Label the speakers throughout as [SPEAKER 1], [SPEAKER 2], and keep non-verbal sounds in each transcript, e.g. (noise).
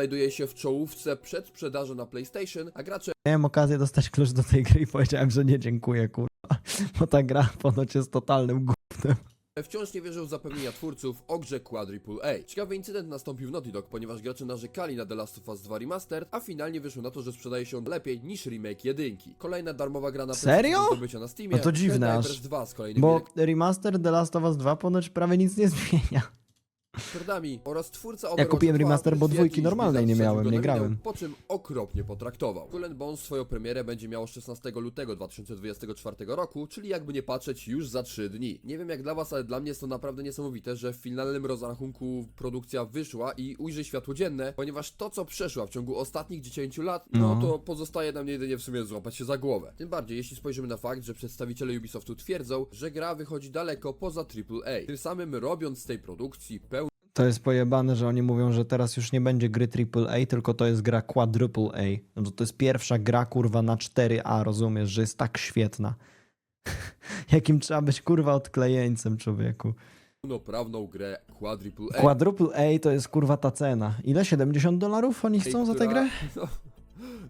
[SPEAKER 1] znajduje się w czołówce przedsprzedaży na PlayStation, a gracze
[SPEAKER 2] Miałem okazję dostać klucz do tej gry i powiedziałem, że nie dziękuję, kurwa. (laughs) Bo ta gra ponoć jest totalnym gównem.
[SPEAKER 1] wciąż nie wierzą w zapewnienia twórców o grze Quadruple A. Ciekawy incydent nastąpił w Naughty Dog, ponieważ gracze narzekali na The Last of Us 2 Remastered, a finalnie wyszło na to, że sprzedaje się on lepiej niż remake jedynki. Kolejna darmowa gra na
[SPEAKER 2] Serio?
[SPEAKER 1] PC do zdobycia na Steamie.
[SPEAKER 2] No to dziwne
[SPEAKER 1] Helldivers
[SPEAKER 2] aż.
[SPEAKER 1] 2 z kolejnymi
[SPEAKER 2] Bo remaster The Last of Us 2 ponoć prawie nic nie zmienia.
[SPEAKER 1] Rekordami oraz twórca
[SPEAKER 2] Ja kupiłem remaster, bo dwójki normalnej nie miałem, nie grałem.
[SPEAKER 1] Po czym okropnie potraktował. Skull Bones swoją premierę będzie miało 16 lutego 2024 roku, czyli jakby nie patrzeć już za 3 dni. Nie wiem jak dla was, ale dla mnie jest to naprawdę niesamowite, że w finalnym rozrachunku produkcja wyszła i ujrzy światło dzienne, ponieważ to co przeszła w ciągu ostatnich 10 lat, no,
[SPEAKER 2] No.
[SPEAKER 1] to pozostaje nam jedynie w sumie złapać się za głowę. Tym bardziej jeśli spojrzymy na fakt, że przedstawiciele Ubisoftu twierdzą, że gra wychodzi daleko poza AAA, tym samym robiąc z tej produkcji pełną
[SPEAKER 2] To jest pojebane, że oni mówią, że teraz już nie będzie gry AAA, tylko to jest gra Quadruple A. No to, jest pierwsza gra, kurwa, na 4A, rozumiesz, że jest tak świetna. (laughs) Jakim trzeba być, kurwa, odklejeńcem, człowieku.
[SPEAKER 1] pełnoprawną grę Quadruple A.
[SPEAKER 2] Quadruple A to jest, kurwa, ta cena. Ile? 70 dolarów oni chcą za tę grę?
[SPEAKER 1] No,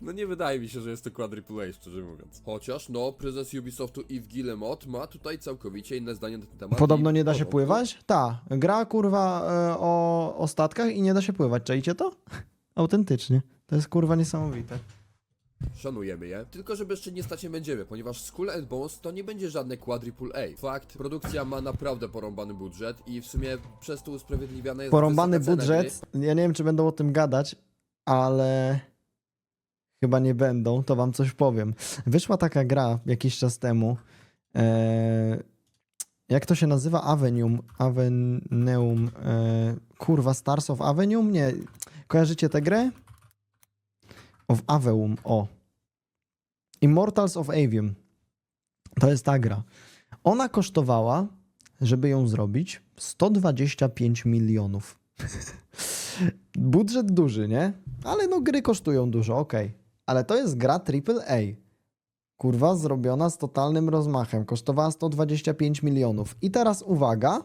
[SPEAKER 1] no nie wydaje mi się, że jest to Quadruple A, szczerze mówiąc. Chociaż, no, prezes Ubisoftu Yves Guillemot ma tutaj całkowicie inne zdanie na ten temat.
[SPEAKER 2] Podobno
[SPEAKER 1] i
[SPEAKER 2] nie da się
[SPEAKER 1] porządku.
[SPEAKER 2] pływać? Ta, gra, kurwa, e, o, o statkach i nie da się pływać. Czajcie to? (laughs) Autentycznie. To jest, kurwa, niesamowite.
[SPEAKER 1] Szanujemy je. Tylko, że bezczynnie stać nie będziemy, ponieważ Skull and Bones to nie będzie żadne Quadruple A. Fakt, produkcja ma naprawdę porąbany budżet i w sumie przez to usprawiedliwiana jest
[SPEAKER 2] Porąbany
[SPEAKER 1] wysoka cena
[SPEAKER 2] budżet. Ja nie wiem, czy będą o tym gadać, ale chyba nie będą, to wam coś powiem. Wyszła taka gra jakiś czas temu. E, jak to się nazywa? Avenium. Aveneum. E, kurwa, Stars of Avenium? Nie. Kojarzycie tę grę? Of Aveum, o. Immortals of Avium. To jest ta gra. Ona kosztowała, żeby ją zrobić, 125 milionów. (laughs) Budżet duży, nie? Ale no gry kosztują dużo, okej. Ale to jest gra AAA. Kurwa, zrobiona z totalnym rozmachem. Kosztowała 125 milionów. I teraz uwaga.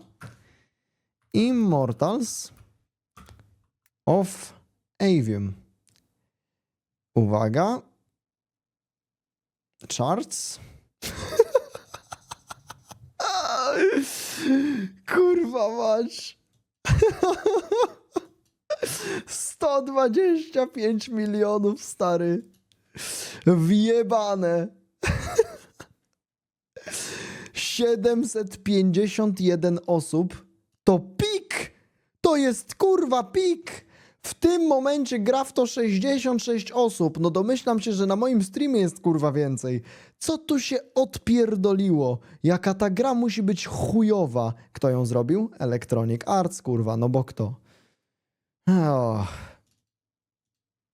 [SPEAKER 2] Immortals of Avium. Uwaga. Charts. (laughs) Kurwa mać. (laughs) 125 milionów, stary. Wjebane. 751 osób. To pik. To jest kurwa pik. W tym momencie gra w to 66 osób. No domyślam się, że na moim streamie jest kurwa więcej. Co tu się odpierdoliło? Jaka ta gra musi być chujowa? Kto ją zrobił? Electronic Arts, kurwa, no bo kto? Oh.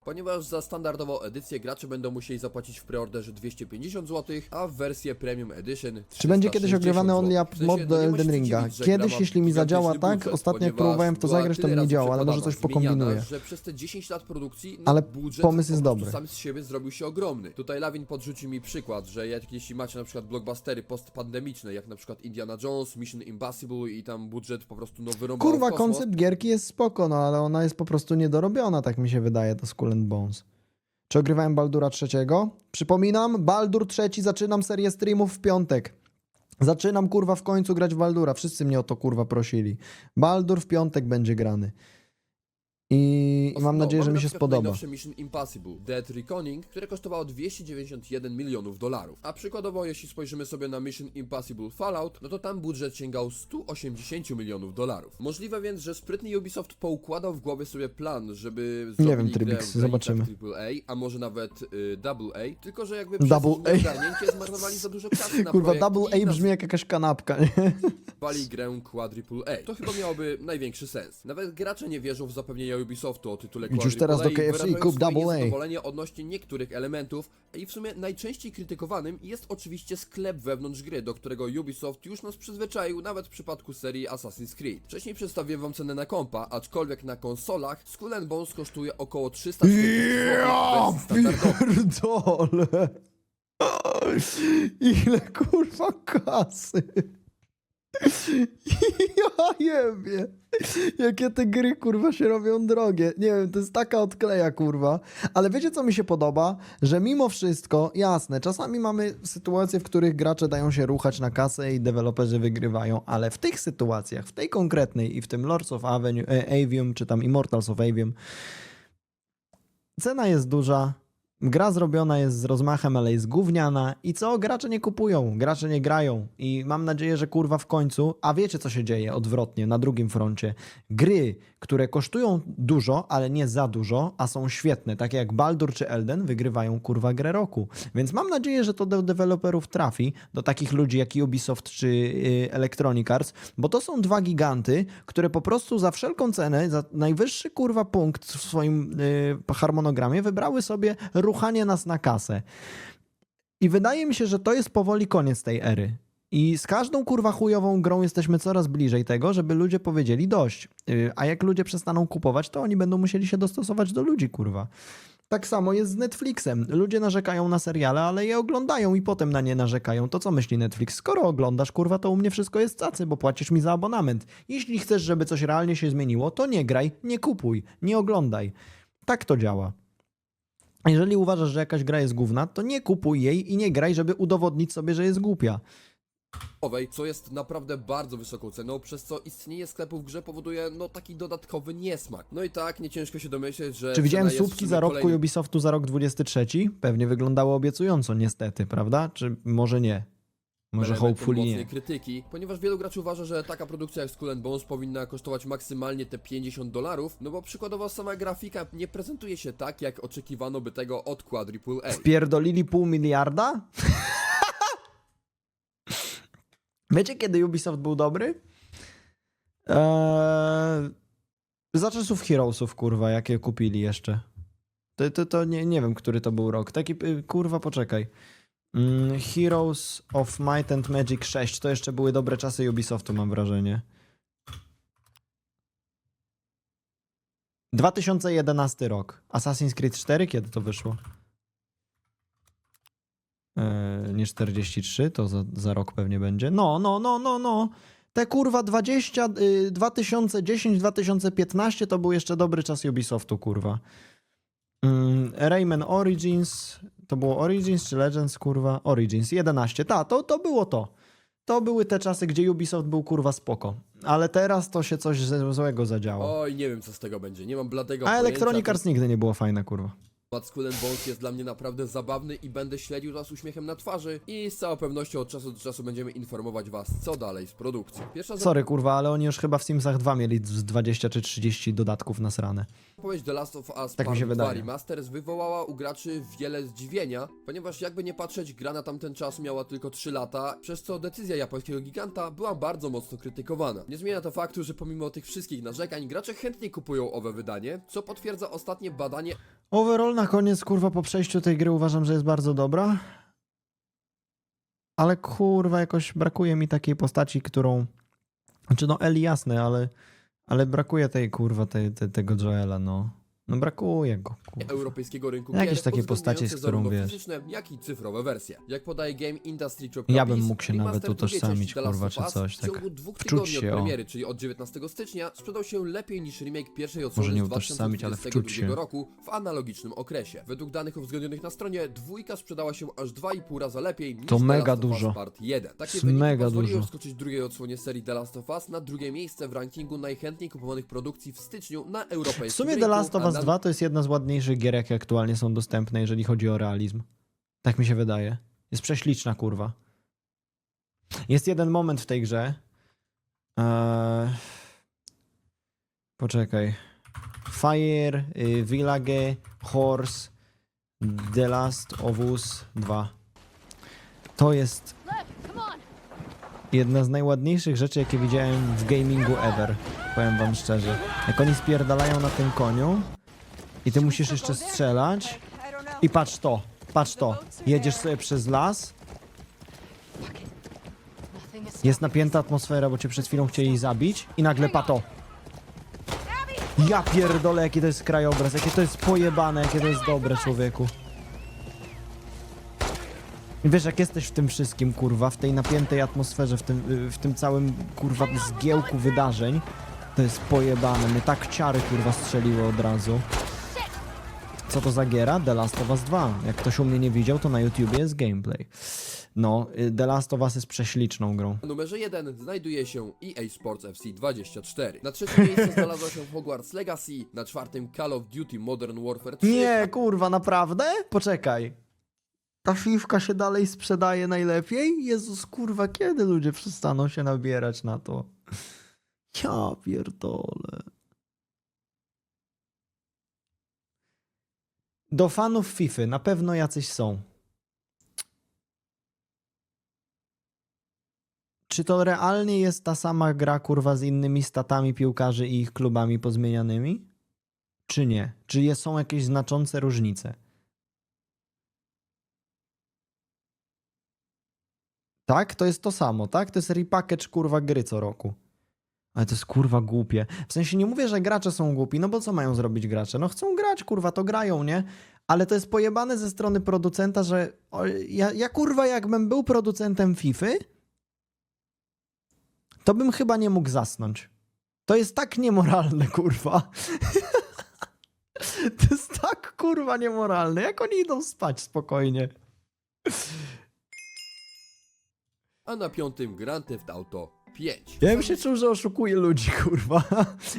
[SPEAKER 1] Ponieważ za standardową edycję gracze będą musieli zapłacić w preorderze 250 zł, a w wersję Premium Edition
[SPEAKER 2] Czy będzie kiedyś
[SPEAKER 1] 360
[SPEAKER 2] ogrywany only up mod
[SPEAKER 1] no
[SPEAKER 2] do
[SPEAKER 1] nie
[SPEAKER 2] Elden Ringa? Kiedyś, jeśli mi zadziała tak, ostatnio jak próbowałem w to zagrać, to mi nie
[SPEAKER 1] razy
[SPEAKER 2] działało, ale może coś pokombinuję.
[SPEAKER 1] zmieniana, że przez te 10 lat produkcji no,
[SPEAKER 2] Ale
[SPEAKER 1] budżet
[SPEAKER 2] pomysł jest dobry.
[SPEAKER 1] sam z siebie zrobił się ogromny. Tutaj Lawin podrzucił mi przykład, że jak, jeśli macie na przykład blockbustery postpandemiczne, jak na przykład Indiana Jones, Mission Impossible i tam budżet po prostu no wyrąbał
[SPEAKER 2] Kurwa, koncept gierki jest spoko, no ale ona jest po prostu niedorobiona, tak mi się wydaje, to Skull and Bones. Czy ogrywałem Baldura trzeciego? Przypominam, Baldur trzeci, zaczynam serię streamów w piątek. Zaczynam kurwa w końcu grać w Baldura. Wszyscy mnie o to kurwa prosili. Baldur w piątek będzie grany. I, i mam nadzieję, że mi się spodoba.
[SPEAKER 1] najnowsze Mission Impossible Dead Reckoning, które kosztowało 291 milionów dolarów. A przykładowo, jeśli spojrzymy sobie na Mission Impossible Fallout, no to tam budżet sięgał 180 milionów dolarów. Możliwe więc, że sprytny Ubisoft poukładał w głowie sobie plan, żeby
[SPEAKER 2] Nie
[SPEAKER 1] zrobili
[SPEAKER 2] wiem, Trybix, zobaczymy.
[SPEAKER 1] AAA, a może nawet y, AA, tylko że jakby
[SPEAKER 2] Double
[SPEAKER 1] przez ich
[SPEAKER 2] A.
[SPEAKER 1] ogarnięcie zmarnowali za dużo kasy na
[SPEAKER 2] Kurwa,
[SPEAKER 1] projekt
[SPEAKER 2] Double
[SPEAKER 1] i
[SPEAKER 2] A brzmi jak jakaś kanapka, nie?
[SPEAKER 1] nazwali grę Quadruple A. To chyba miałoby największy sens. Nawet gracze nie wierzą w zapewnienia Ubisoftu o tytule
[SPEAKER 2] Idź już teraz do
[SPEAKER 1] i
[SPEAKER 2] KFC,
[SPEAKER 1] wyrażają
[SPEAKER 2] kup Double A.
[SPEAKER 1] niezadowolenie odnośnie niektórych elementów i w sumie najczęściej krytykowanym jest oczywiście sklep wewnątrz gry, do którego Ubisoft już nas przyzwyczaił nawet w przypadku serii Assassin's Creed. Wcześniej przedstawiłem wam cenę na kompa, aczkolwiek na konsolach Skull and Bones kosztuje około 300 zł w wersji standardowej.
[SPEAKER 2] pierdolę. Ile kurwa kasy. Ja jebie. Jakie te gry, kurwa, się robią drogie. Nie wiem, to jest taka odkleja, kurwa. Ale wiecie, co mi się podoba? Że mimo wszystko, jasne, czasami mamy sytuacje, w których gracze dają się ruchać na kasę i deweloperzy wygrywają, ale w tych sytuacjach, w tej konkretnej i w tym Lords of Avenue, Avium, czy tam Immortals of Avium, cena jest duża, gra zrobiona jest z rozmachem, ale jest gówniana i co? Gracze nie kupują, gracze nie grają i mam nadzieję, że kurwa w końcu, a wiecie co się dzieje odwrotnie na drugim froncie, gry, które kosztują dużo, ale nie za dużo, a są świetne, takie jak Baldur czy Elden, wygrywają kurwa grę roku. Więc mam nadzieję, że to do deweloperów trafi, do takich ludzi jak Ubisoft czy y, Electronic Arts, bo to są dwa giganty, które po prostu za wszelką cenę, za najwyższy kurwa punkt w swoim y, harmonogramie wybrały sobie ruchanie nas na kasę. I wydaje mi się, że to jest powoli koniec tej ery. I z każdą kurwa chujową grą jesteśmy coraz bliżej tego, żeby ludzie powiedzieli dość. Yy, A jak ludzie przestaną kupować, to oni będą musieli się dostosować do ludzi, kurwa. Tak samo jest z Netflixem. Ludzie narzekają na seriale, ale je oglądają i potem na nie narzekają. To co myśli Netflix? Skoro oglądasz, kurwa, to u mnie wszystko jest cacy, bo płacisz mi za abonament. Jeśli chcesz, żeby coś realnie się zmieniło, to nie graj, nie kupuj, nie oglądaj. Tak to działa. A Jeżeli uważasz, że jakaś gra jest gówna, to nie kupuj jej i nie graj, żeby udowodnić sobie, że jest głupia.
[SPEAKER 1] co jest naprawdę bardzo wysoką ceną, przez co istnienie sklepów w grze powoduje no taki dodatkowy niesmak. No i tak, nie ciężko się domyśleć, że
[SPEAKER 2] Czy widziałem słupki zarobku
[SPEAKER 1] kolejnym-
[SPEAKER 2] Ubisoftu za rok 23? Pewnie wyglądało obiecująco, niestety, prawda? Czy może nie? Może hopefully nie.
[SPEAKER 1] krytyki, ponieważ wielu graczy uważa, że taka produkcja jak Skull and Bones powinna kosztować maksymalnie te 50 dolarów, no bo przykładowo sama grafika nie prezentuje się tak, jak oczekiwano by tego od Quadruple A.
[SPEAKER 2] Wpierdolili pół miliarda? (laughs) Wiecie, kiedy Ubisoft był dobry? Eee, za czasów Heroesów, kurwa, jakie kupili jeszcze. To, to, to nie, nie wiem, który to był rok. Taki, y, kurwa, poczekaj. Mm, Heroes of Might and Magic 6. To jeszcze były dobre czasy Ubisoftu, mam wrażenie. 2011 rok. Assassin's Creed 4, kiedy to wyszło? Eee, nie 43, to za, za rok pewnie będzie. No, no, no, no, no. Te kurwa 20, y, 2010-2015 to był jeszcze dobry czas Ubisoftu, kurwa. Mm, Rayman Origins, to było Origins czy Legends, kurwa? Origins, 11, ta, to, to było to. To były te czasy, gdzie Ubisoft był kurwa spoko. Ale teraz to się coś ze- złego zadziało.
[SPEAKER 1] Oj, nie wiem co z tego będzie, nie mam bladego
[SPEAKER 2] A
[SPEAKER 1] pojęcia.
[SPEAKER 2] Electronic Arts nigdy nie było fajne, kurwa.
[SPEAKER 1] Temat Skull and Bones jest dla mnie naprawdę zabawny i będę śledził to z uśmiechem na twarzy i z całą pewnością od czasu do czasu będziemy informować was, co dalej z produkcją. Pierwsza
[SPEAKER 2] Sorry, kurwa, ale oni już chyba w Simsach 2 mieli z 20 czy 30 dodatków nasrane.
[SPEAKER 1] Zapowiedź The Last of Us
[SPEAKER 2] Tak mi się
[SPEAKER 1] 2
[SPEAKER 2] wydaje.
[SPEAKER 1] Remasters wywołała u graczy wiele zdziwienia, ponieważ jakby nie patrzeć, gra na tamten czas miała tylko 3 lata, przez co decyzja japońskiego giganta była bardzo mocno krytykowana. Nie zmienia to faktu, że pomimo tych wszystkich narzekań, gracze chętnie kupują owe wydanie, co potwierdza ostatnie badanie
[SPEAKER 2] Overall na koniec, kurwa, po przejściu tej gry uważam, że jest bardzo dobra. Ale kurwa, jakoś brakuje mi takiej postaci, którą... Znaczy no Eli jasne, ale, ale brakuje tej kurwa, tej, tej, tego Joela, no. No brakuje go, kurwa.
[SPEAKER 1] europejskiego rynku
[SPEAKER 2] Jakieś
[SPEAKER 1] gier,
[SPEAKER 2] takie postacie, z
[SPEAKER 1] uwzględniające
[SPEAKER 2] którą
[SPEAKER 1] zarówno
[SPEAKER 2] wiesz.
[SPEAKER 1] fizyczne, jak i cyfrowe wersje. Jak podaje Game Industry
[SPEAKER 2] Ja bym mógł się nawet utożsamić, kurwa, czy coś,
[SPEAKER 1] W ciągu
[SPEAKER 2] tak
[SPEAKER 1] dwóch
[SPEAKER 2] wczuć
[SPEAKER 1] tygodni
[SPEAKER 2] się,
[SPEAKER 1] od
[SPEAKER 2] o.
[SPEAKER 1] premiery, czyli od 19 stycznia, sprzedał się lepiej niż remake pierwszej
[SPEAKER 2] Może
[SPEAKER 1] odsłony
[SPEAKER 2] nie
[SPEAKER 1] z
[SPEAKER 2] utożsamić, ale
[SPEAKER 1] 2022
[SPEAKER 2] wczuć się.
[SPEAKER 1] roku w analogicznym okresie. Według danych uwzględnionych na stronie, dwójka sprzedała się aż 2,5 raza lepiej niż
[SPEAKER 2] To
[SPEAKER 1] The
[SPEAKER 2] mega
[SPEAKER 1] Last of Us
[SPEAKER 2] dużo.
[SPEAKER 1] Part 1. Takie
[SPEAKER 2] jest
[SPEAKER 1] wyniki
[SPEAKER 2] mega
[SPEAKER 1] pozwoliły
[SPEAKER 2] dużo.
[SPEAKER 1] wskoczyć drugiej odsłonie serii The Last of Us na drugie miejsce w rankingu najchętniej kupowanych produkcji w styczniu na europejskim
[SPEAKER 2] W sumie
[SPEAKER 1] rynku,
[SPEAKER 2] The Last of
[SPEAKER 1] a
[SPEAKER 2] Us
[SPEAKER 1] na
[SPEAKER 2] 2 to jest jedna z ładniejszych gier, jakie aktualnie są dostępne, jeżeli chodzi o realizm. Tak mi się wydaje. Jest prześliczna, kurwa. Jest jeden moment w tej grze. Eee... Poczekaj. Fire, y, Village, Horse, The Last of Us 2. To jest jedna z najładniejszych rzeczy, jakie widziałem w gamingu ever. Powiem wam szczerze. Jak oni spierdalają na tym koniu i ty musisz jeszcze strzelać i patrz to, patrz to. Jedziesz sobie przez las, jest napięta atmosfera, bo cię przed chwilą chcieli zabić i nagle pato. Ja pierdolę, jaki to jest krajobraz, jakie to jest pojebane, jakie to jest dobre, człowieku. Wiesz, jak jesteś w tym wszystkim, kurwa, w tej napiętej atmosferze, w tym, w tym całym, kurwa, zgiełku wydarzeń, to jest pojebane. Mnie tak ciary, kurwa, strzeliły od razu. Co to za giera? The Last of Us 2. Jak ktoś u mnie nie widział, to na YouTubie jest gameplay. No, y, The Last of Us jest prześliczną grą.
[SPEAKER 1] Na numerze 1 znajduje się EA Sports FC 24. Na trzecim miejscu znalazła się Hogwarts Legacy, na czwartym Call of Duty Modern Warfare 3,
[SPEAKER 2] Nie, kurwa, naprawdę? Poczekaj. Ta fifka się dalej sprzedaje najlepiej? Jezus, kurwa, kiedy ludzie przestaną się nabierać na to? Ja pierdolę. Do fanów FIFA na pewno jacyś są. Czy to realnie jest ta sama gra, kurwa, z innymi statami piłkarzy i ich klubami pozmienianymi? Czy nie? Czy są jakieś znaczące różnice? Tak? To jest to samo, tak? To jest repackage kurwa gry co roku. Ale to jest kurwa głupie. W sensie nie mówię, że gracze są głupi, no bo co mają zrobić gracze? No chcą grać, kurwa, to grają, nie? Ale to jest pojebane ze strony producenta, że o, ja, ja kurwa jakbym był producentem FIFA, to bym chyba nie mógł zasnąć. To jest tak niemoralne, kurwa. (laughs) To jest tak kurwa niemoralne. Jak oni idą spać spokojnie?
[SPEAKER 1] a na piątym Grand Theft Auto 5.
[SPEAKER 2] Ja bym się czuł, że oszukuję ludzi, (laughs) kurwa.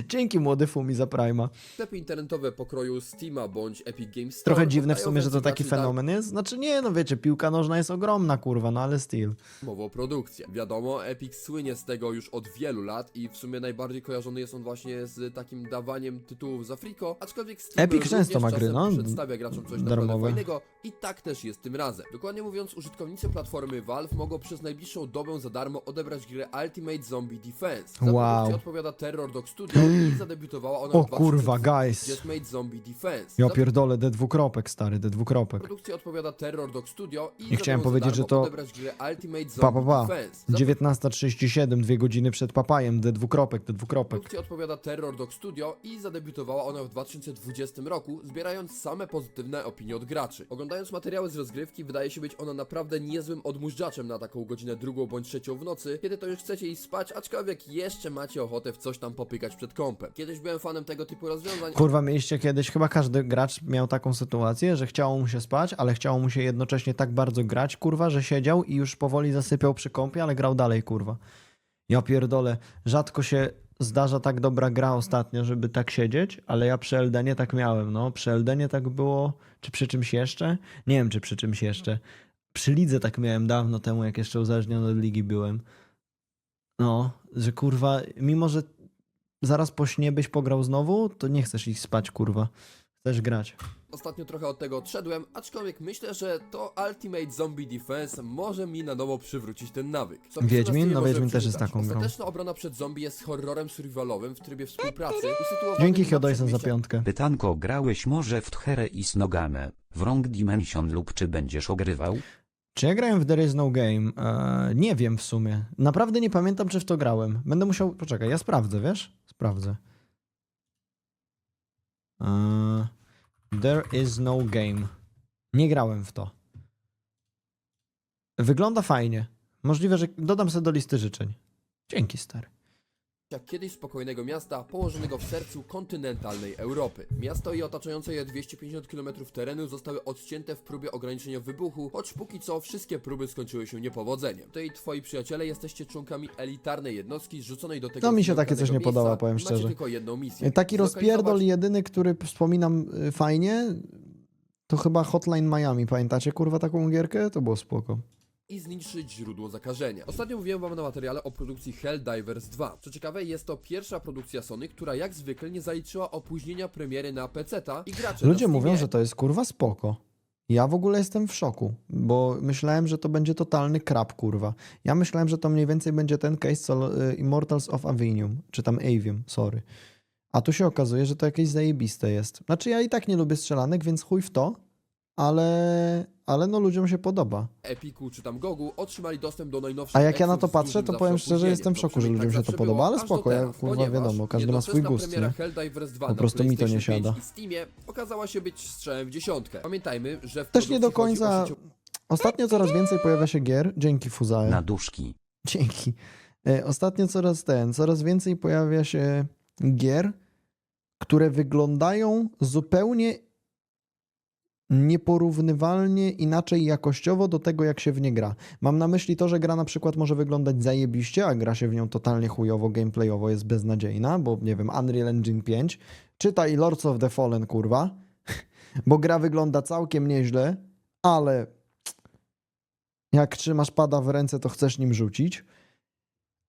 [SPEAKER 2] Dzięki młody Fumi za Prima.
[SPEAKER 1] Sklepy internetowe pokroju Steama bądź Epic Games Store
[SPEAKER 2] Trochę dziwne w sumie, że to taki
[SPEAKER 1] graczy
[SPEAKER 2] fenomen jest. Znaczy nie, no wiecie, piłka nożna jest ogromna, kurwa, no ale styl.
[SPEAKER 1] darmową produkcję. Wiadomo, Epic słynie z tego już od wielu lat i w sumie najbardziej kojarzony jest on właśnie z takim dawaniem tytułów z Afriko, aczkolwiek Steam
[SPEAKER 2] Epic
[SPEAKER 1] również
[SPEAKER 2] często ma gry,
[SPEAKER 1] czasem
[SPEAKER 2] no,
[SPEAKER 1] przedstawia graczom coś naprawdę
[SPEAKER 2] darmowe.
[SPEAKER 1] fajnego i tak też jest tym razem. Dokładnie mówiąc, użytkownicy platformy Valve mogą przez najbliższą dobę za darmo odebrać grę Ultimate Zombie Defense. Za
[SPEAKER 2] Wow.
[SPEAKER 1] produkcję odpowiada Terror Dog Studio i (gasps) zadebiutowała ona
[SPEAKER 2] O
[SPEAKER 1] w
[SPEAKER 2] kurwa,
[SPEAKER 1] 2020
[SPEAKER 2] guys.
[SPEAKER 1] Ultimate Zombie Defense.
[SPEAKER 2] Ja
[SPEAKER 1] Za
[SPEAKER 2] pierdolę, D dwukropek, stary, D dwukropek.
[SPEAKER 1] produkcję odpowiada Terror Dog Studio i
[SPEAKER 2] Nie chciałem powiedzieć, że to-
[SPEAKER 1] odebrać grę Ultimate Zombie
[SPEAKER 2] Pa, pa, pa.
[SPEAKER 1] Defense. Za
[SPEAKER 2] 19.37, dwie godziny przed papajem, D dwukropek, D dwukropek.
[SPEAKER 1] produkcję odpowiada Terror Dog Studio i zadebiutowała ona w 2020 roku, zbierając same pozytywne opinie od graczy. Oglądając materiały z rozgrywki, wydaje się być ona naprawdę niezłym odmóżdżaczem na taką godzinę drugą bądź trzecią w nocy, kiedy to już chcecie iść spać, aczkolwiek jeszcze macie ochotę w coś tam popykać przed kąpem. Kiedyś byłem fanem tego typu rozwiązań,
[SPEAKER 2] Kurwa, mieliście kiedyś, chyba każdy gracz miał taką sytuację, że chciało mu się spać, ale chciało mu się jednocześnie tak bardzo grać, kurwa, że siedział i już powoli zasypiał przy kąpie, ale grał dalej, kurwa. Ja pierdolę, rzadko się zdarza tak dobra gra ostatnio, żeby tak siedzieć, ale ja przy Eldenie tak miałem, no. Przy Eldenie tak było, czy przy czymś jeszcze? Nie wiem, czy przy czymś jeszcze. Przy lidze tak miałem dawno temu, jak jeszcze uzależniony od ligi byłem. No, że kurwa, mimo że zaraz po śnie byś pograł znowu, to nie chcesz iść spać, kurwa. Chcesz grać.
[SPEAKER 1] Ostatnio trochę od tego odszedłem, aczkolwiek myślę, że to Ultimate Zombie Defense może mi na nowo przywrócić ten nawyk. Co
[SPEAKER 2] Wiedźmin? No, Wiedźmin też jest taką grą.
[SPEAKER 1] Ostateczna obrona przed zombie jest horrorem survivalowym w trybie współpracy.
[SPEAKER 2] Dzięki
[SPEAKER 1] na
[SPEAKER 2] Hyodojson za piątkę.
[SPEAKER 3] Pytanko grałeś może w Tcherę i Snogame, w Wrong Dimension lub czy będziesz ogrywał?
[SPEAKER 2] Czy ja grałem w There Is No Game? Eee, nie wiem w sumie. Naprawdę nie pamiętam, czy w to grałem. Będę musiał... Poczekaj, ja sprawdzę, wiesz? Sprawdzę. Eee, there Is No Game. Nie grałem w to. Wygląda fajnie. Możliwe, że dodam sobie do listy życzeń. Dzięki, stary.
[SPEAKER 1] Jak kiedyś spokojnego miasta położonego w sercu kontynentalnej Europy. Miasto i otaczające je 250 km terenu zostały odcięte w próbie ograniczenia wybuchu, choć póki co wszystkie próby skończyły się niepowodzeniem. Ty i twoi przyjaciele jesteście członkami elitarnej jednostki zrzuconej do tego
[SPEAKER 2] No mi się takie coś nie podoba,
[SPEAKER 1] miejsca
[SPEAKER 2] powiem
[SPEAKER 1] i macie
[SPEAKER 2] szczerze.
[SPEAKER 1] tylko jedną misję.
[SPEAKER 2] Taki rozpierdol jedyny, który wspominam y, fajnie, to chyba Hotline Miami. Pamiętacie kurwa taką gierkę? To było spoko.
[SPEAKER 1] I zniszczyć źródło zakażenia. Ostatnio mówiłem wam na materiale o produkcji Helldivers 2. Co ciekawe, jest to pierwsza produkcja Sony, która jak zwykle nie zaliczyła opóźnienia premiery na PC-ta i gracze
[SPEAKER 2] Ludzie
[SPEAKER 1] na
[SPEAKER 2] mówią,
[SPEAKER 1] Steamie
[SPEAKER 2] że to jest kurwa spoko. Ja w ogóle jestem w szoku, bo myślałem, że to będzie totalny krab, kurwa. Ja myślałem, że to mniej więcej będzie ten case co y, Immortals of Avenium, czy tam Avium, sorry. A tu się okazuje, że to jakieś zajebiste jest. Znaczy ja i tak nie lubię strzelanek, więc chuj w to, ale, ale no ludziom się podoba.
[SPEAKER 1] Epiku czy tam Gogu otrzymali dostęp do najnowszych
[SPEAKER 2] A jak ja na to patrzę, to powiem szczerze, jestem w szoku, że ludziom
[SPEAKER 1] tak
[SPEAKER 2] się to podoba, ale spoko, ja, kurwa, wiadomo, każdy ma swój gust, nie?
[SPEAKER 1] Helldivers 2
[SPEAKER 2] Po prostu mi to nie
[SPEAKER 1] PlayStation 5
[SPEAKER 2] siada.
[SPEAKER 1] Steamie okazała się być strzałem w dziesiątkę. Pamiętajmy, że w
[SPEAKER 2] Też nie do końca... Ostatnio coraz więcej pojawia się gier. Dzięki Fuzae.
[SPEAKER 3] Na duszki.
[SPEAKER 2] Dzięki. E, Ostatnio coraz ten, coraz więcej pojawia się gier, które wyglądają zupełnie nieporównywalnie inaczej jakościowo do tego, jak się w nie gra. Mam na myśli to, że gra na przykład może wyglądać zajebiście, a gra się w nią totalnie chujowo, gameplayowo jest beznadziejna, bo nie wiem, Unreal Engine 5, czytaj Lords of the Fallen, kurwa, (laughs) bo gra wygląda całkiem nieźle, ale jak trzymasz pada w ręce, to chcesz nim rzucić.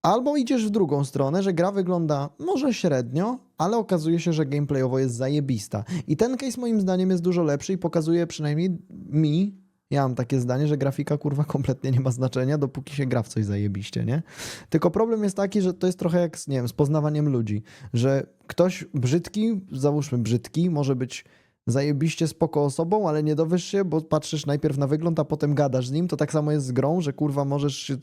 [SPEAKER 2] Albo idziesz w drugą stronę, że gra wygląda może średnio, ale okazuje się, że gameplayowo jest zajebista. I ten case moim zdaniem jest dużo lepszy i pokazuje przynajmniej mi, ja mam takie zdanie, że grafika kurwa kompletnie nie ma znaczenia, dopóki się gra w coś zajebiście, nie? Tylko problem jest taki, że to jest trochę jak, z, nie wiem, z poznawaniem ludzi, że ktoś brzydki, załóżmy brzydki, może być zajebiście spoko osobą, ale nie dowiesz się, bo patrzysz najpierw na wygląd, a potem gadasz z nim. To tak samo jest z grą, że kurwa możesz się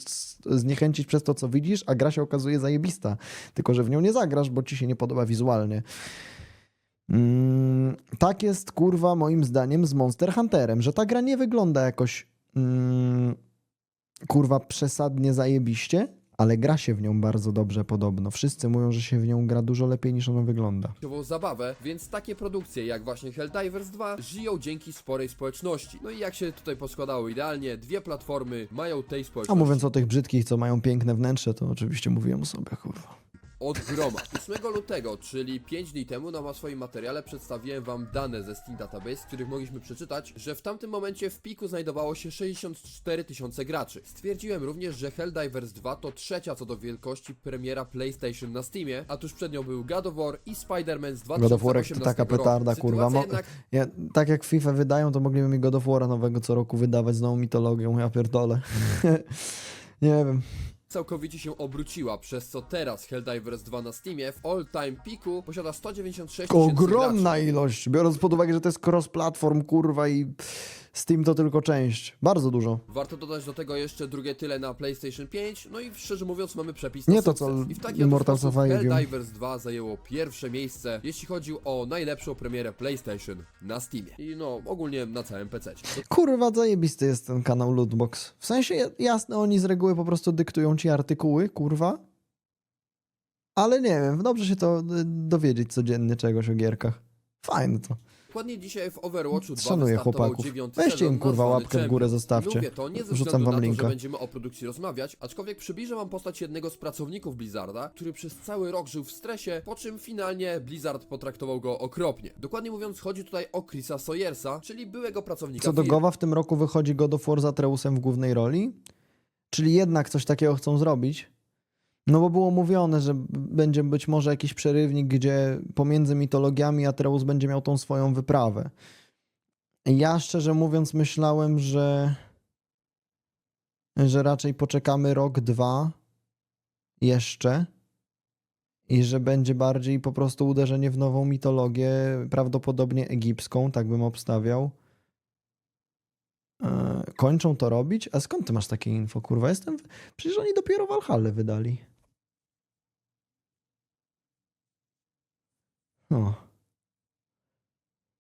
[SPEAKER 2] zniechęcić przez to, co widzisz, a gra się okazuje zajebista. Tylko, że w nią nie zagrasz, bo ci się nie podoba wizualnie. Mm, tak jest kurwa moim zdaniem z Monster Hunterem, że ta gra nie wygląda jakoś mm, kurwa przesadnie zajebiście, ale gra się w nią bardzo dobrze podobno. Wszyscy mówią, że się w nią gra dużo lepiej niż ona wygląda.
[SPEAKER 1] zabawę, więc takie produkcje jak właśnie Helldivers 2 żyją dzięki sporej społeczności. No i jak się tutaj poskładało idealnie, dwie platformy mają tej
[SPEAKER 2] A
[SPEAKER 1] społeczności
[SPEAKER 2] mówiąc o tych brzydkich, co mają piękne wnętrze, to oczywiście mówiłem o sobie, kurwa.
[SPEAKER 1] Od groma. 8 lutego, czyli 5 dni temu na swoim materiale przedstawiłem wam dane ze Steam Database, z których mogliśmy przeczytać, że w tamtym momencie w piku znajdowało się 64 tysiące graczy. Stwierdziłem również, że Helldivers 2 to trzecia co do wielkości premiera PlayStation na Steamie, a tuż przed nią był God of War i Spider-Man z 2018
[SPEAKER 2] God of War to taka petarda,
[SPEAKER 1] roku.
[SPEAKER 2] kurwa. Mo-
[SPEAKER 1] jednak
[SPEAKER 2] Ja, tak jak FIFA wydają, to mogliby mi God of War'a nowego co roku wydawać z nową mitologią, ja pierdolę. (laughs) nie wiem.
[SPEAKER 1] Całkowicie się obróciła, przez co teraz Helldivers 2 na Steamie w all-time piku posiada 196 tysięcy
[SPEAKER 2] Ogromna
[SPEAKER 1] graczy.
[SPEAKER 2] ilość, biorąc pod uwagę, że to jest cross-platform, kurwa, i Steam to tylko część. Bardzo dużo.
[SPEAKER 1] Warto dodać do tego jeszcze drugie tyle na PlayStation 5, no i szczerze mówiąc mamy przepis
[SPEAKER 2] Nie to,
[SPEAKER 1] sukces.
[SPEAKER 2] co
[SPEAKER 1] I w taki oto sposób
[SPEAKER 2] of Aegeum.
[SPEAKER 1] Helldivers 2 zajęło pierwsze miejsce, jeśli chodzi o najlepszą premierę PlayStation na Steamie. I no, ogólnie na całym PC.
[SPEAKER 2] Kurwa, zajebisty jest ten kanał Lootbox. W sensie, ja- jasne, oni z reguły po prostu dyktują ci artykuły, kurwa. Ale nie wiem, dobrze się to y, dowiedzieć codziennie czegoś o gierkach. Fajne to.
[SPEAKER 1] Dokładnie dzisiaj w Overwatchu 2
[SPEAKER 2] Szanuję chłopaków. Weźcie im, kurwa, łapkę w górę zostawcie.
[SPEAKER 1] Lubię to nie ze
[SPEAKER 2] Wrzucam
[SPEAKER 1] względu
[SPEAKER 2] wam
[SPEAKER 1] na to,
[SPEAKER 2] linka.
[SPEAKER 1] że będziemy o produkcji rozmawiać, aczkolwiek przybliżę wam postać jednego z pracowników Blizzarda, który przez cały rok żył w stresie, po czym finalnie Blizzard potraktował go okropnie. Dokładnie mówiąc chodzi tutaj o Chrisa Sawyersa, czyli byłego pracownika
[SPEAKER 2] Co do
[SPEAKER 1] firmy.
[SPEAKER 2] Gowa w tym roku wychodzi God of War z Atreusem w głównej roli. Czyli jednak coś takiego chcą zrobić. No bo było mówione, że będzie być może jakiś przerywnik, gdzie pomiędzy mitologiami Atreus będzie miał tą swoją wyprawę. Ja szczerze mówiąc myślałem, że że raczej poczekamy rok, dwa jeszcze i że będzie bardziej po prostu uderzenie w nową mitologię, prawdopodobnie egipską, tak bym obstawiał. E, kończą to robić? A skąd ty masz takie info, kurwa? Jestem. Przecież oni dopiero Valhalla wydali. No.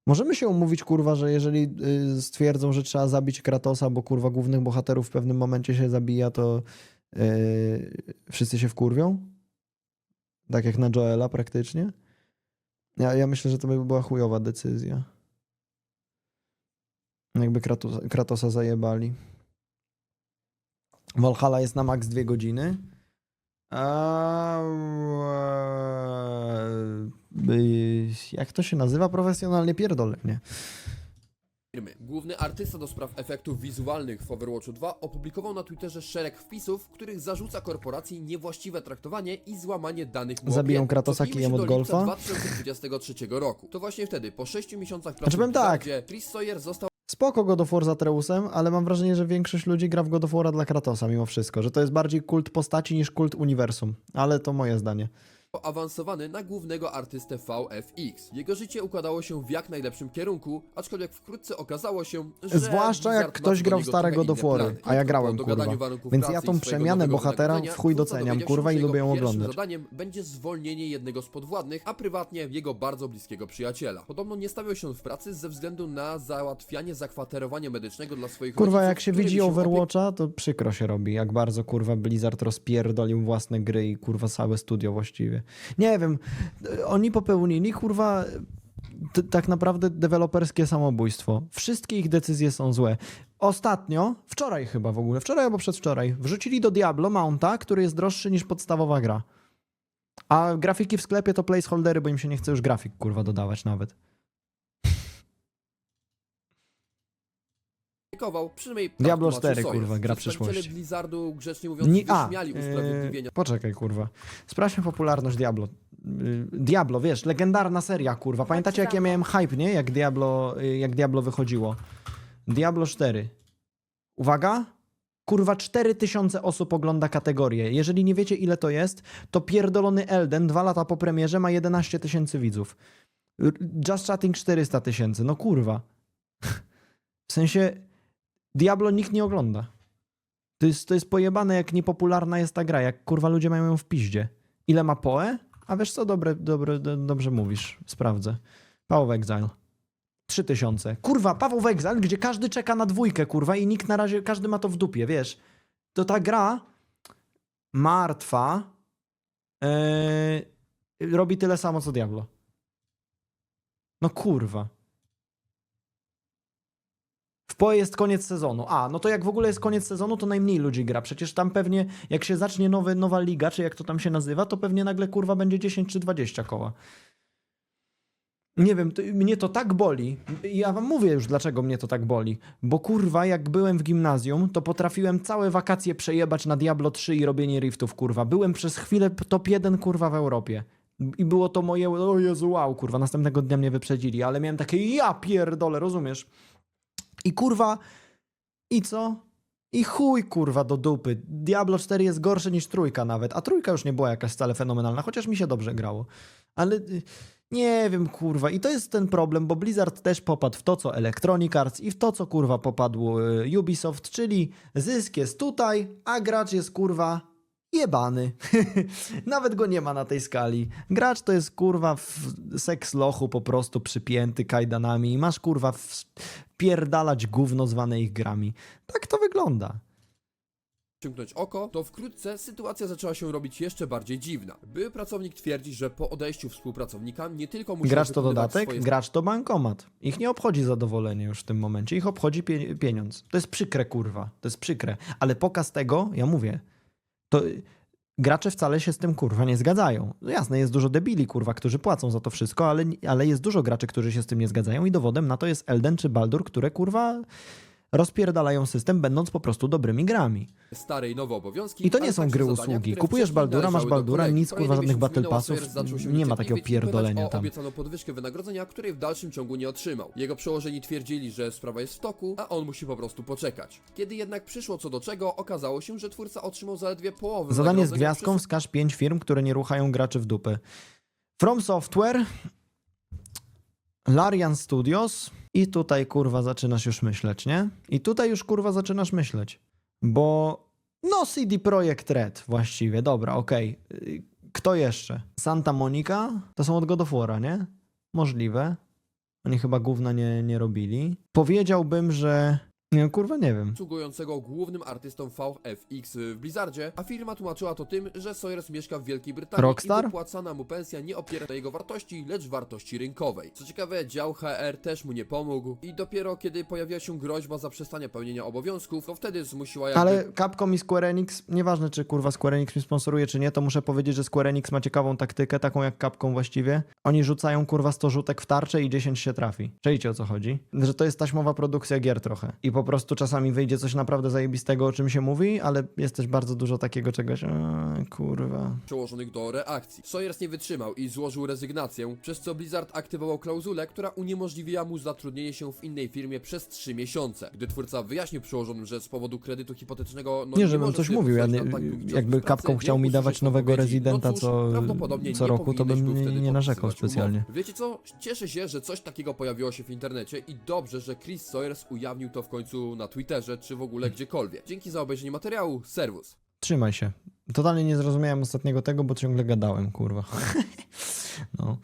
[SPEAKER 2] Możemy się umówić, kurwa, że jeżeli y, stwierdzą, że trzeba zabić Kratosa, bo kurwa głównych bohaterów w pewnym momencie się zabija, to y, wszyscy się wkurwią? Tak jak na Joela praktycznie? Ja, ja myślę, że to by była chujowa decyzja. Jakby Kratosa, zajebali. Valhalla jest na max dwie godziny. A, y, jak to się nazywa profesjonalnie? Pierdolę mnie.
[SPEAKER 1] firmy. Główny artysta do spraw efektów wizualnych w Overwatchu 2 opublikował na Twitterze szereg wpisów, w których zarzuca korporacji niewłaściwe traktowanie i złamanie danych mu
[SPEAKER 2] Zabiją. Kratosa kijem od golfa?
[SPEAKER 1] 2023 roku. To właśnie wtedy, po 6 miesiącach pracy
[SPEAKER 2] Znaczy,
[SPEAKER 1] w
[SPEAKER 2] tak.
[SPEAKER 1] Blizzardzie, Chris Sawyer został
[SPEAKER 2] Spoko God of War z Atreusem, ale mam wrażenie, że większość ludzi gra w God of War'a dla Kratosa mimo wszystko, że to jest bardziej kult postaci niż kult uniwersum. Ale to moje zdanie.
[SPEAKER 1] Awansowany na głównego artystę VFX. Jego życie układało się w jak najlepszym kierunku, aczkolwiek wkrótce okazało się, że
[SPEAKER 2] Zwłaszcza jak ktoś grał w starego
[SPEAKER 1] trochę
[SPEAKER 2] do
[SPEAKER 1] inne
[SPEAKER 2] Fory,
[SPEAKER 1] plany.
[SPEAKER 2] a ja grałem, kurwa. Więc ja tą przemianę bohatera w chuj doceniam, kurwa, i lubię ją oglądać.
[SPEAKER 1] zadaniem będzie zwolnienie jednego z podwładnych, a prywatnie jego bardzo bliskiego przyjaciela. Podobno nie stawiał się w pracy ze względu na załatwianie zakwaterowania medycznego dla swoich
[SPEAKER 2] Kurwa,
[SPEAKER 1] rodziców,
[SPEAKER 2] jak się widzi Overwatcha, to przykro się robi, jak bardzo kurwa Blizzard rozpierdolił własne gry i kurwa całe studio właściwie. Nie wiem, oni popełnili kurwa tak naprawdę deweloperskie samobójstwo. Wszystkie ich decyzje są złe. Ostatnio, wczoraj chyba w ogóle, wczoraj albo przedwczoraj, wrzucili do Diablo Mounta, który jest droższy niż podstawowa gra. A grafiki w sklepie to placeholdery, bo im się nie chce już grafik kurwa dodawać nawet.
[SPEAKER 1] Kował, przynajmniej tak
[SPEAKER 2] Diablo
[SPEAKER 1] tłumaczył
[SPEAKER 2] 4,
[SPEAKER 1] Sawyer.
[SPEAKER 2] kurwa, gra
[SPEAKER 1] Przedstawiciele
[SPEAKER 2] przyszłości.
[SPEAKER 1] Blizzardu, grzecznie mówiąc,
[SPEAKER 2] Ni- a, yy,
[SPEAKER 1] usprawiedliwienia
[SPEAKER 2] poczekaj, kurwa. Sprawdźmy popularność Diablo. Yy, Diablo, wiesz, legendarna seria, kurwa. Pamiętacie, jak ja miałem hype, nie? Jak Diablo, yy, jak Diablo wychodziło. Diablo 4. Uwaga! Kurwa, 4000 osób ogląda kategorię. Jeżeli nie wiecie, ile to jest, to pierdolony Elden dwa lata po premierze ma 11 tysięcy widzów. R- Just Chatting 400 tysięcy. No kurwa. (laughs) W sensie Diablo nikt nie ogląda. To jest, to jest pojebane, jak niepopularna jest ta gra, jak kurwa ludzie mają ją w piździe. Ile ma PoE? A wiesz co, dobre, dobre, do, dobrze mówisz, sprawdzę. Paweł w Exile. 3000. Kurwa, Paweł w Exile, gdzie każdy czeka na dwójkę, kurwa, i nikt na razie, każdy ma to w dupie, wiesz. To ta gra martwa yy, robi tyle samo, co Diablo. No kurwa. W PoE jest koniec sezonu. A, no to jak w ogóle jest koniec sezonu, to najmniej ludzi gra. Przecież tam pewnie, jak się zacznie nowy, nowa liga, czy jak to tam się nazywa, to pewnie nagle kurwa będzie 10 czy 20 koła. Nie wiem, to, mnie to tak boli. Ja wam mówię już, dlaczego mnie to tak boli. Bo kurwa, jak byłem w gimnazjum, to potrafiłem całe wakacje przejebać na Diablo 3 i robienie riftów, kurwa. Byłem przez chwilę top 1, kurwa, w Europie. I było to moje, o Jezu, wow, kurwa, następnego dnia mnie wyprzedzili, ale miałem takie, ja pierdolę, rozumiesz? I kurwa, i co? I chuj kurwa do dupy. Diablo 4 jest gorsze niż trójka nawet, a trójka już nie była jakaś wcale fenomenalna, chociaż mi się dobrze grało. Ale y, nie wiem kurwa i to jest ten problem, bo Blizzard też popadł w to co Electronic Arts i w to co kurwa popadł y, Ubisoft, czyli zysk jest tutaj, a gracz jest kurwa jebany. (laughs) Nawet go nie ma na tej skali. Gracz to jest kurwa w seks lochu po prostu przypięty kajdanami i masz kurwa pierdalać gówno zwane ich grami. Tak to wygląda.
[SPEAKER 1] przymknąć oko, to wkrótce sytuacja zaczęła się robić jeszcze bardziej dziwna. Były pracownik twierdzi, że po odejściu współpracownika nie tylko musiał
[SPEAKER 2] Gracz to dodatek,
[SPEAKER 1] swoje
[SPEAKER 2] gracz to bankomat. Ich nie obchodzi zadowolenie już w tym momencie, ich obchodzi pie pieniądz. To jest przykre, kurwa, to jest przykre. Ale pokaz tego, ja mówię, to gracze wcale się z tym, kurwa, nie zgadzają. No jasne, jest dużo debili, kurwa, którzy płacą za to wszystko, ale, ale jest dużo graczy, którzy się z tym nie zgadzają i dowodem na to jest Elden czy Baldur, które, kurwa, rozpierdalają system, będąc po prostu dobrymi grami.
[SPEAKER 1] stare i nowe obowiązki.
[SPEAKER 2] I to nie są gry usługi. Kupujesz Baldura, masz Baldura, nic, kurwa, żadnych battle passów, nie ma takiego pierdolenia tam.
[SPEAKER 1] obiecaną podwyżkę wynagrodzenia, której w dalszym ciągu nie otrzymał. Jego przełożeni twierdzili, że sprawa jest w toku, a on musi po prostu poczekać. Kiedy jednak przyszło co do czego, okazało się, że twórca otrzymał zaledwie połowę
[SPEAKER 2] Zadanie z gwiazdką, wskaż pięć firm, które nie ruchają graczy w dupę. From Software, Larian Studios i tutaj kurwa zaczynasz już myśleć, nie? I tutaj już kurwa zaczynasz myśleć, bo no CD Projekt Red właściwie, dobra, okej. Y, Kto jeszcze? Santa Monica? To są od God of War'a, nie? Możliwe. Oni chyba gówna nie, nie robili. Powiedziałbym, że... Nie, kurwa nie wiem.
[SPEAKER 1] obsługującego głównym artystą VFX w Blizzardzie, a firma tłumaczyła to tym, że Sawyers mieszka w Wielkiej Brytanii
[SPEAKER 2] Rockstar?
[SPEAKER 1] i wypłacana mu pensja nie opiera na jego wartości, lecz wartości rynkowej. Co ciekawe, dział HR też mu nie pomógł i dopiero kiedy pojawiła się groźba zaprzestania pełnienia obowiązków, to wtedy zmusiła jakby...
[SPEAKER 2] Ale Capcom i Square Enix, nieważne czy kurwa Square Enix mi sponsoruje czy nie, to muszę powiedzieć, że Square Enix ma ciekawą taktykę, taką jak Capcom właściwie. Oni rzucają kurwa 100 rzutek w tarczę i 10 się trafi. Czujecie o co chodzi? Że to jest taśmowa produkcja gier trochę. I po po prostu czasami wyjdzie coś naprawdę zajebistego, o czym się mówi, ale jest też bardzo dużo takiego czegoś, a, kurwa.
[SPEAKER 1] przełożonych do reakcji. Sawyers nie wytrzymał i złożył rezygnację, przez co Blizzard aktywował klauzulę, która uniemożliwiła mu zatrudnienie się w innej firmie przez 3 miesiące. Gdy twórca wyjaśnił przełożonym, że z powodu kredytu hipotetycznego no,
[SPEAKER 2] Nie, żebym
[SPEAKER 1] może
[SPEAKER 2] coś mówił, ja nie,
[SPEAKER 1] tak
[SPEAKER 2] jakby
[SPEAKER 1] nie
[SPEAKER 2] chciał mi dawać nowego. Residenta
[SPEAKER 1] no cóż,
[SPEAKER 2] co, co roku, to bym nie, nie narzekał specjalnie.
[SPEAKER 1] umowy. Wiecie co? Cieszę się, że coś takiego pojawiło się w internecie i dobrze, że Chris Sawyers ujawnił to w końcu na Twitterze czy w ogóle gdziekolwiek. Dzięki za obejrzenie materiału, serwus.
[SPEAKER 2] Trzymaj się. Totalnie nie zrozumiałem ostatniego tego, bo ciągle gadałem, kurwa. (laughs) No.